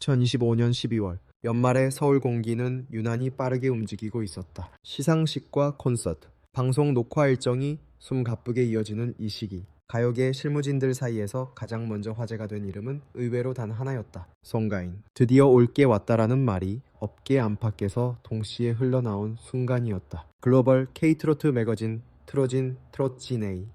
2025년 12월 연말에 서울 공기는 유난히 빠르게 움직이고 있었다. 시상식과 콘서트, 방송 녹화 일정이 숨 가쁘게 이어지는 이 시기. 가요계 실무진들 사이에서 가장 먼저 화제가 된 이름은 의외로 단 하나였다. 송가인. 드디어 올게 왔다라는 말이 업계 안팎에서 동시에 흘러나온 순간이었다. 글로벌 K트로트 매거진 트로진 트로치네이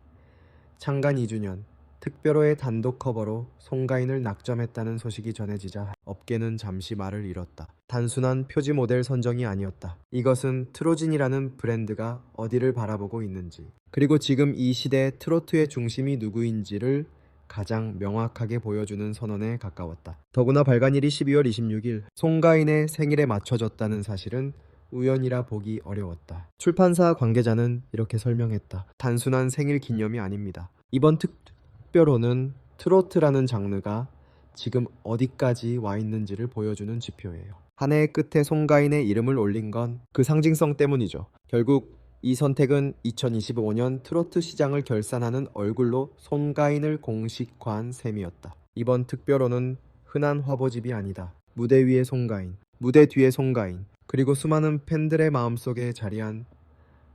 창간 2주년 특별호의 단독 커버로 송가인을 낙점했다는 소식이 전해지자 업계는 잠시 말을 잃었다. 단순한 표지 모델 선정이 아니었다. 이것은 트로진이라는 브랜드가 어디를 바라보고 있는지, 그리고 지금 이 시대 트로트의 중심이 누구인지를 가장 명확하게 보여주는 선언에 가까웠다. 더구나 발간일이 12월 26일 송가인의 생일에 맞춰졌다는 사실은 우연이라 보기 어려웠다. 출판사 관계자는 이렇게 설명했다. 단순한 생일 기념이 아닙니다. 이번 특 별호는 트로트라는 장르가 지금 어디까지 와 있는지를 보여주는 지표예요. 한 해의 끝에 송가인의 이름을 올린 건 그 상징성 때문이죠. 결국 이 선택은 2025년 트로트 시장을 결산하는 얼굴로 송가인을 공식화한 셈이었다. 이번 특별호는 흔한 화보집이 아니다. 무대 위의 송가인, 무대 뒤의 송가인, 그리고 수많은 팬들의 마음속에 자리한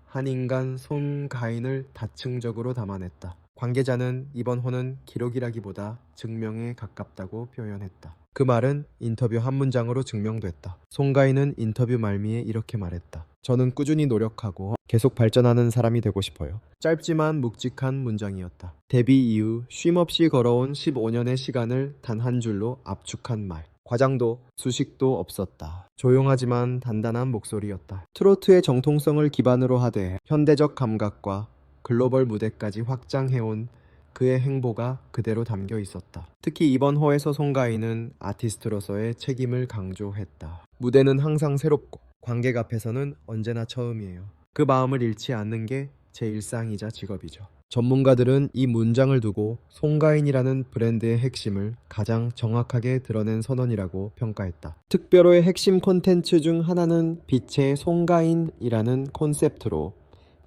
한 인간 송가인을 다층적으로 담아냈다. 관계자는 이번 호는 기록이라기보다 증명에 가깝다고 표현했다. 그 말은 인터뷰 한 문장으로 증명됐다. 송가인은 인터뷰 말미에 이렇게 말했다. 저는 꾸준히 노력하고 계속 발전하는 사람이 되고 싶어요. 짧지만 묵직한 문장이었다. 데뷔 이후 쉼없이 걸어온 15년의 시간을 단 한 줄로 압축한 말. 과장도 수식도 없었다. 조용하지만 단단한 목소리였다. 트로트의 정통성을 기반으로 하되 현대적 감각과 글로벌 무대까지 확장해온 그의 행보가 그대로 담겨 있었다. 특히 이번 호에서 송가인은 아티스트로서의 책임을 강조했다. 무대는 항상 새롭고 관객 앞에서는 언제나 처음이에요. 그 마음을 잃지 않는 게 제 일상이자 직업이죠. 전문가들은 이 문장을 두고 송가인이라는 브랜드의 핵심을 가장 정확하게 드러낸 선언이라고 평가했다. 특별호의 핵심 콘텐츠 중 하나는 빛의 송가인이라는 콘셉트로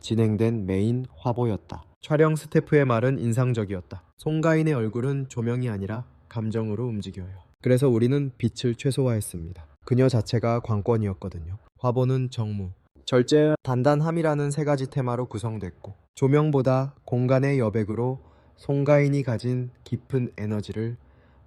진행된 메인 화보였다. 촬영 스태프의 말은 인상적이었다. 송가인의 얼굴은 조명이 아니라 감정으로 움직여요. 그래서 우리는 빛을 최소화했습니다. 그녀 자체가 관건이었거든요. 화보는 정무, 절제, 단단함이라는 세 가지 테마로 구성됐고 조명보다 공간의 여백으로 송가인이 가진 깊은 에너지를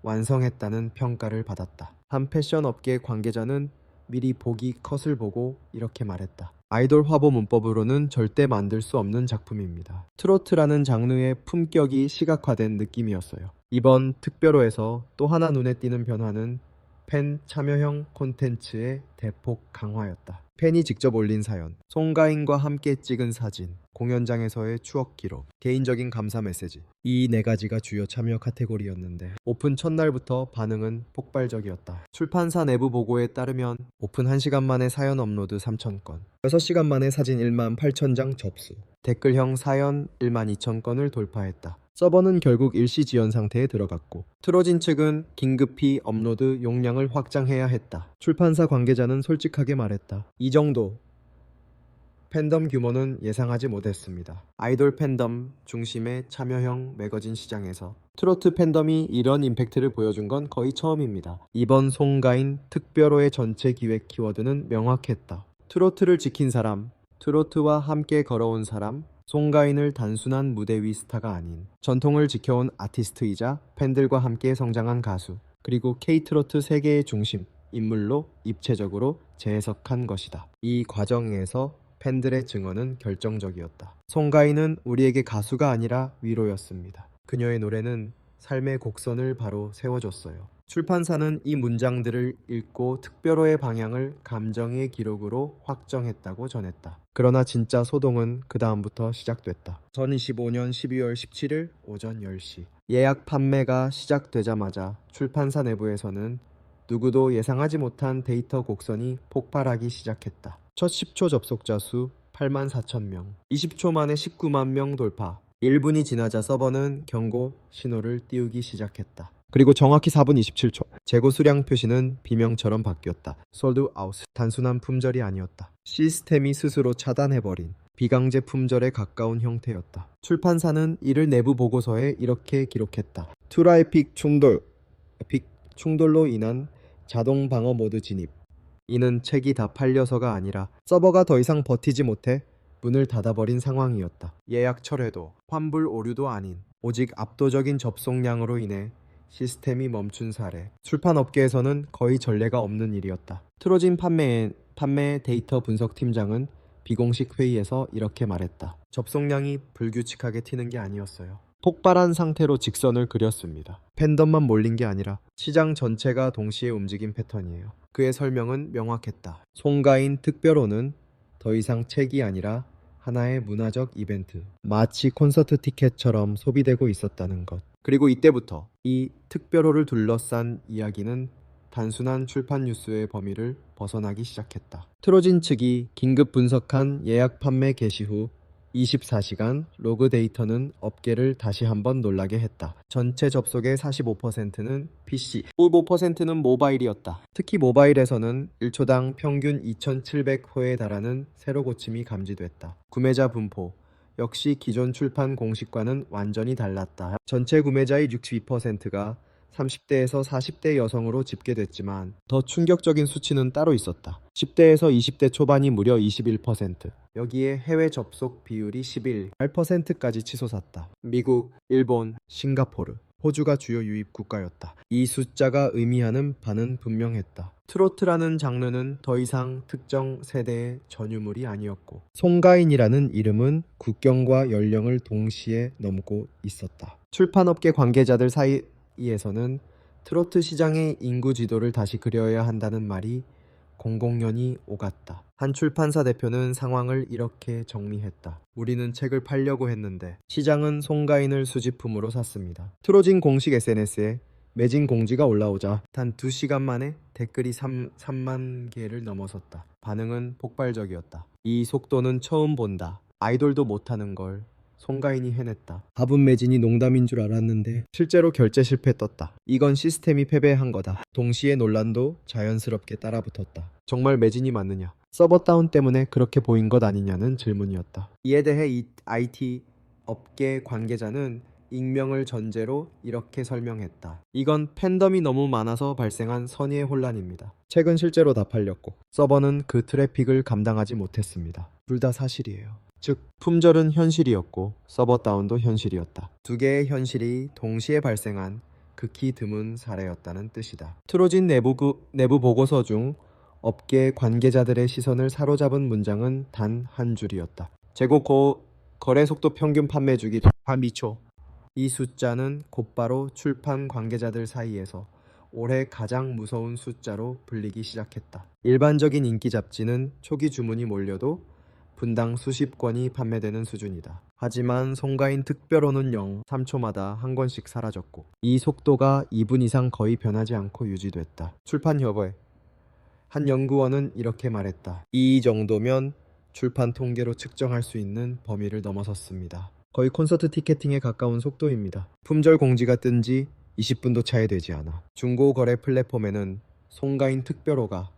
완성했다는 평가를 받았다. 한 패션 업계 관계자는 미리 보기 컷을 보고 이렇게 말했다. 아이돌 화보 문법으로는 절대 만들 수 없는 작품입니다. 트로트라는 장르의 품격이 시각화된 느낌이었어요. 이번 특별호에서 또 하나 눈에 띄는 변화는 팬 참여형 콘텐츠의 대폭 강화였다. 팬이 직접 올린 사연, 송가인과 함께 찍은 사진, 공연장에서의 추억 기록, 개인적인 감사 메시지. 이 네 가지가 주요 참여 카테고리였는데 오픈 첫날부터 반응은 폭발적이었다. 출판사 내부 보고에 따르면 오픈 1시간 만에 사연 업로드 3,000건, 6시간 만에 사진 1만 8,000장 접수, 댓글형 사연 1만 2,000건을 돌파했다. 서버는 결국 일시 지연 상태에 들어갔고 트로진 측은 긴급히 업로드 용량을 확장해야 했다. 출판사 관계자는 솔직하게 말했다. 이 정도 팬덤 규모는 예상하지 못했습니다. 아이돌 팬덤 중심의 참여형 매거진 시장에서 트로트 팬덤이 이런 임팩트를 보여준 건 거의 처음입니다. 이번 송가인 특별호의 전체 기획 키워드는 명확했다. 트로트를 지킨 사람, 트로트와 함께 걸어온 사람, 송가인을 단순한 무대 위 스타가 아닌 전통을 지켜온 아티스트이자 팬들과 함께 성장한 가수, 그리고 K트로트 세계의 중심, 인물로 입체적으로 재해석한 것이다. 이 과정에서 팬들의 증언은 결정적이었다. 송가인은 우리에게 가수가 아니라 위로였습니다. 그녀의 노래는 삶의 곡선을 바로 세워줬어요. 출판사는 이 문장들을 읽고 특별호의 방향을 감정의 기록으로 확정했다고 전했다. 그러나 진짜 소동은 그 다음부터 시작됐다. 2025년 12월 17일 오전 10시. 예약 판매가 시작되자마자 출판사 내부에서는 누구도 예상하지 못한 데이터 곡선이 폭발하기 시작했다. 첫 10초 접속자 수 8만 4천 명, 20초 만에 19만 명 돌파. 1분이 지나자 서버는 경고 신호를 띄우기 시작했다. 그리고 정확히 4분 27초. 재고 수량 표시는 비명처럼 바뀌었다. 솔드 아웃. 단순한 품절이 아니었다. 시스템이 스스로 차단해버린 비강제 품절에 가까운 형태였다. 출판사는 이를 내부 보고서에 이렇게 기록했다. 트라이픽 충돌, 에픽 충돌로 인한 자동 방어 모드 진입. 이는 책이 다 팔려서가 아니라 서버가 더 이상 버티지 못해 문을 닫아버린 상황이었다. 예약 철회도 환불 오류도 아닌 오직 압도적인 접속량으로 인해 시스템이 멈춘 사례. 출판 업계에서는 거의 전례가 없는 일이었다. 트로진 판매 판매 데이터 분석 팀장은 비공식 회의에서 이렇게 말했다. 접속량이 불규칙하게 튀는 게 아니었어요. 폭발한 상태로 직선을 그렸습니다. 팬덤만 몰린 게 아니라 시장 전체가 동시에 움직인 패턴이에요. 그의 설명은 명확했다. 송가인 특별호는 더 이상 책이 아니라 하나의 문화적 이벤트, 마치 콘서트 티켓처럼 소비되고 있었다는 것. 그리고 이때부터 이 특별호를 둘러싼 이야기는 단순한 출판 뉴스의 범위를 벗어나기 시작했다. 트로진 측이 긴급 분석한 예약 판매 개시 후 24시간 로그 데이터는 업계를 다시 한번 놀라게 했다. 전체 접속의 45%는 PC, 15%는 모바일이었다. 특히 모바일에서는 1초당 평균 2,700호에 달하는 새로 고침이 감지됐다. 구매자 분포 역시 기존 출판 공식과는 완전히 달랐다. 전체 구매자의 62%가 30대에서 40대 여성으로 집계됐지만 더 충격적인 수치는 따로 있었다. 10대에서 20대 초반이 무려 21%. 여기에 해외 접속 비율이 11, 8%까지 치솟았다. 미국, 일본, 싱가포르, 호주가 주요 유입 국가였다. 이 숫자가 의미하는 바는 분명했다. 트로트라는 장르는 더 이상 특정 세대의 전유물이 아니었고 송가인이라는 이름은 국경과 연령을 동시에 넘고 있었다. 출판업계 관계자들 사이 에서는 트로트 시장의 인구 지도를 다시 그려야 한다는 말이 공공연히 오갔다. 한 출판사 대표는 상황을 이렇게 정리했다. 우리는 책을 팔려고 했는데 시장은 송가인을 수집품으로 샀습니다. 트로진 공식 SNS에 매진 공지가 올라오자 단 2시간 만에 댓글이 3, 3만 개를 넘어섰다. 반응은 폭발적이었다. 이 속도는 처음 본다. 아이돌도 못하는 걸 송가인이 해냈다. 화분 매진이 농담인 줄 알았는데 실제로 결제 실패 떴다. 이건 시스템이 패배한 거다. 동시에 논란도 자연스럽게 따라붙었다. 정말 매진이 맞느냐? 서버 다운 때문에 그렇게 보인 것 아니냐는 질문이었다. 이에 대해 이 IT 업계 관계자는 익명을 전제로 이렇게 설명했다. 이건 팬덤이 너무 많아서 발생한 선의의 혼란입니다. 책은 실제로 다 팔렸고 서버는 그 트래픽을 감당하지 못했습니다. 둘 다 사실이에요. 즉 품절은 현실이었고 서버 다운도 현실이었다. 두 개의 현실이 동시에 발생한 극히 드문 사례였다는 뜻이다. 트로진 내부, 구- 내부 보고서 중 업계 관계자들의 시선을 사로잡은 문장은 단 한 줄이었다. 재고 고 거래 속도 평균 판매 주기 반 미초. 이 숫자는 곧바로 출판 관계자들 사이에서 올해 가장 무서운 숫자로 불리기 시작했다. 일반적인 인기 잡지는 초기 주문이 몰려도 분당 수십 권이 판매되는 수준이다. 하지만 송가인 특별호는 0, 3초마다 한 권씩 사라졌고 이 속도가 2분 이상 거의 변하지 않고 유지됐다. 출판 협회 한 연구원은 이렇게 말했다. 이 정도면 출판 통계로 측정할 수 있는 범위를 넘어섰습니다. 거의 콘서트 티켓팅에 가까운 속도입니다. 품절 공지가 뜬 지 20분도 차이 되지 않아. 중고 거래 플랫폼에는 송가인 특별호가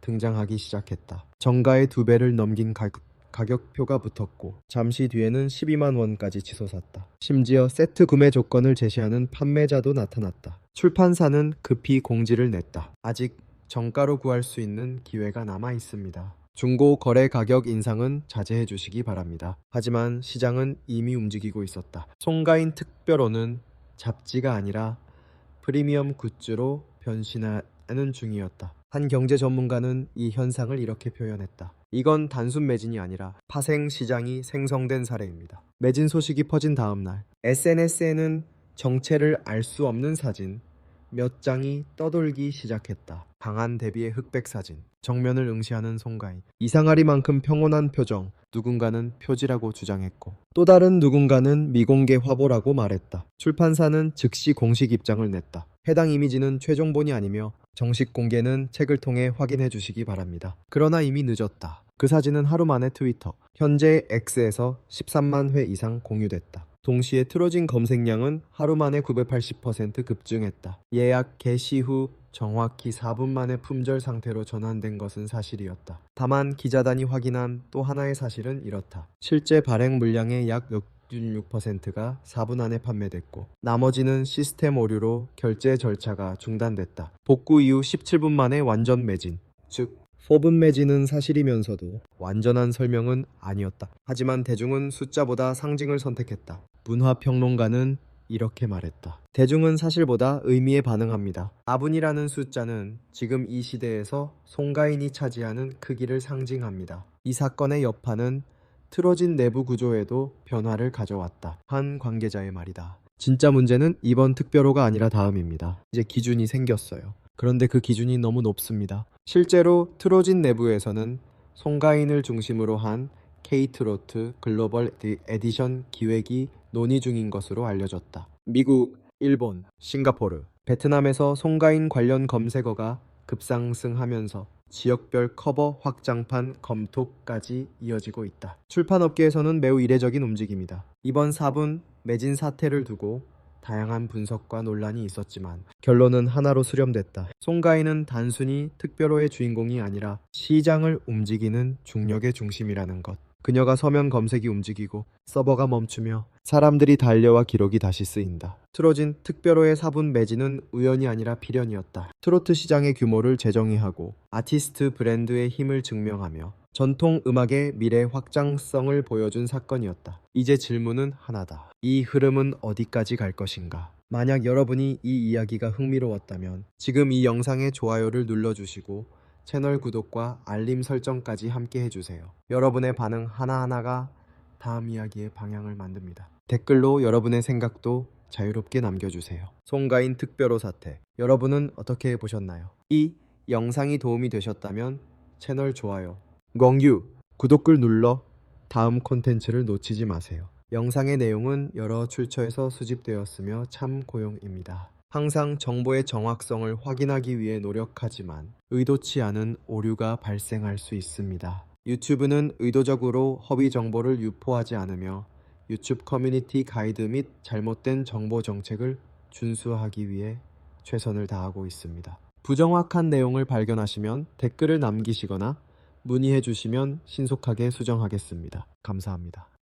등장하기 시작했다. 정가의 두 배를 넘긴 가, 가격표가 붙었고 잠시 뒤에는 12만 원까지 치솟았다. 심지어 세트 구매 조건을 제시하는 판매자도 나타났다. 출판사는 급히 공지를 냈다. 아직 정가로 구할 수 있는 기회가 남아 있습니다. 중고 거래 가격 인상은 자제해 주시기 바랍니다. 하지만 시장은 이미 움직이고 있었다. 송가인 특별호는 잡지가 아니라 프리미엄 굿즈로 변신하는 중이었다. 한 경제 전문가는 이 현상을 이렇게 표현했다. 이건 단순 매진이 아니라 파생 시장이 생성된 사례입니다. 매진 소식이 퍼진 다음 날 SNS에는 정체를 알 수 없는 사진 몇 장이 떠돌기 시작했다. 강한 대비의 흑백 사진, 정면을 응시하는 송가인, 이상하리만큼 평온한 표정, 누군가는 표지라고 주장했고 또 다른 누군가는 미공개 화보라고 말했다. 출판사는 즉시 공식 입장을 냈다. 해당 이미지는 최종본이 아니며 정식 공개는 책을 통해 확인해 주시기 바랍니다. 그러나 이미 늦었다. 그 사진은 하루 만에 트위터, 현재 X에서 13만 회 이상 공유됐다. 동시에 틀어진 검색량은 하루 만에 980% 급증했다. 예약 개시 후 정확히 4분 만에 품절 상태로 전환된 것은 사실이었다. 다만 기자단이 확인한 또 하나의 사실은 이렇다. 실제 발행 물량의 약 66%가 4분 안에 판매됐고 나머지는 시스템 오류로 결제 절차가 중단됐다. 복구 이후 17분 만에 완전 매진. 즉 포분 매진은 사실이면서도 완전한 설명은 아니었다. 하지만 대중은 숫자보다 상징을 선택했다. 문화평론가는 이렇게 말했다. 대중은 사실보다 의미에 반응합니다. 4분이라는 숫자는 지금 이 시대에서 송가인이 차지하는 크기를 상징합니다. 이 사건의 여파는 틀어진 내부 구조에도 변화를 가져왔다. 한 관계자의 말이다. 진짜 문제는 이번 특별호가 아니라 다음입니다. 이제 기준이 생겼어요. 그런데 그 기준이 너무 높습니다. 실제로 트로진 내부에서는 송가인을 중심으로 한 K트로트 글로벌 에디- 에디션 기획이 논의 중인 것으로 알려졌다. 미국, 일본, 싱가포르, 베트남에서 송가인 관련 검색어가 급상승하면서 지역별 커버 확장판 검토까지 이어지고 있다. 출판업계에서는 매우 이례적인 움직임이다. 이번 4분 매진 사태를 두고 다양한 분석과 논란이 있었지만 결론은 하나로 수렴됐다. 송가인은 단순히 특별호의 주인공이 아니라 시장을 움직이는 중력의 중심이라는 것. 그녀가 서면 검색이 움직이고 서버가 멈추며 사람들이 달려와 기록이 다시 쓰인다. 틀어진 특별호의 4분 매진은 우연이 아니라 필연이었다. 트로트 시장의 규모를 재정의하고 아티스트 브랜드의 힘을 증명하며 전통 음악의 미래 확장성을 보여준 사건이었다. 이제 질문은 하나다. 이 흐름은 어디까지 갈 것인가? 만약 여러분이 이 이야기가 흥미로웠다면 지금 이 영상에 좋아요를 눌러주시고 채널 구독과 알림 설정까지 함께 해주세요. 여러분의 반응 하나하나가 다음 이야기의 방향을 만듭니다. 댓글로 여러분의 생각도 자유롭게 남겨주세요. 송가인 특별호 사태. 여러분은 어떻게 보셨나요? 이 영상이 도움이 되셨다면 채널 좋아요, 웡유, 구독글 눌러 다음 콘텐츠를 놓치지 마세요. 영상의 내용은 여러 출처에서 수집되었으며 참고용입니다. 항상 정보의 정확성을 확인하기 위해 노력하지만 의도치 않은 오류가 발생할 수 있습니다. 유튜브는 의도적으로 허위 정보를 유포하지 않으며 유튜브 커뮤니티 가이드 및 잘못된 정보 정책을 준수하기 위해 최선을 다하고 있습니다. 부정확한 내용을 발견하시면 댓글을 남기시거나 문의해 주시면 신속하게 수정하겠습니다. 감사합니다.